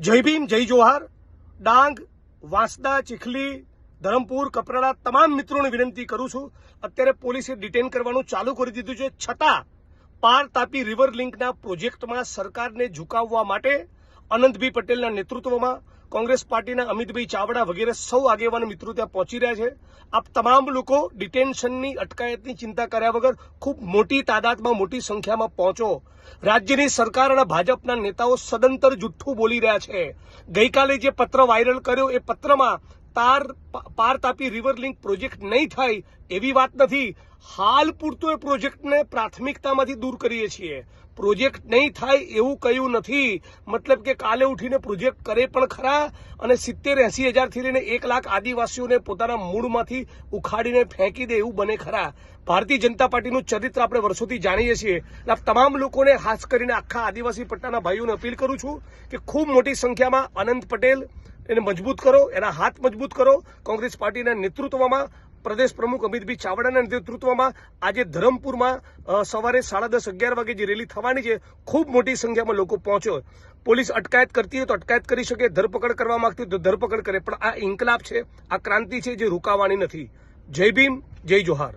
જય ભીમ, જય જોહાર. ડાંગ, વાંસદા, ચીખલી, ધરમપુર, કપરાડા તમામ મિત્રોને વિનંતી કરું છું, અત્યારે પોલીસે ડિટેન કરવાનું ચાલુ કરી દીધું છે. છતાં પાર તાપી રિવર લિંકના પ્રોજેક્ટમાં સરકારને ઝુકાવવા માટે અનંતભાઈ પટેલના નેતૃત્વમાં કોંગ્રેસ પાર્ટીના અમિતભાઈ ચાવડા વગેરે સૌ આગેવાન મિત્રો ત્યાં પહોંચી રહ્યા છે. આપ તમામ લોકો ડિટેન્શનની, અટકાયતની ચિંતા કર્યા વગર ખૂબ મોટી તાદાદમાં મોટી સંખ્યામાં પહોંચો. રાજ્યની સરકાર અને ભાજપના નેતાઓ સદંતર જુઠ્ઠું બોલી રહ્યા છે. ગઈકાલે જે પત્ર વાયરલ કર્યો, એ પત્રમાં તાર પાર તાપી રિવર લિંક પ્રોજેક્ટ નહીં થાય એવી વાત નથી. હાલ પૂરતો એ પ્રોજેક્ટને પ્રાથમિકતામાંથી દૂર કરીએ છીએ. પ્રોજેક્ટ નહીં થાય એવું કહ્યું નથી. મતલબ કે કાલે ઉઠીને પ્રોજેક્ટ કરે પણ ખરા અને સિત્તેર એસી હજારથી લઈને એક લાખ આદિવાસીઓને પોતાના મૂળમાંથી ઉખાડીને ફેંકી દે એવું બને ખરા. ભારતીય જનતા પાર્ટીનું ચરિત્ર આપણે વર્ષોથી જાણીએ છીએ. એટલે તમામ લોકોને ખાસ કરીને આખા આદિવાસી પટ્ટાના ભાઈઓને અપીલ કરું છું કે ખૂબ મોટી સંખ્યામાં અનંત પટેલ એને મજબૂત કરો, એના હાથ મજબૂત કરો. કોંગ્રેસ પાર્ટીના નેતૃત્વમાં, પ્રદેશ પ્રમુખ અમિતભાઈ ચાવડાના નેતૃત્વમાં આજે ધરમપુરમાં સવારે સાડા દસ અગિયાર વાગે જે રેલી થવાની છે, ખૂબ મોટી સંખ્યામાં લોકો પહોંચ્યો. પોલીસ અટકાયત કરતી હોય તો અટકાયત કરી શકે, ધરપકડ કરવા માંગતી હોય તો ધરપકડ કરે, પણ આ ઇન્કલાબ છે, આ ક્રાંતિ છે જે રોકાવાની નથી. જય ભીમ, જય જોહાર.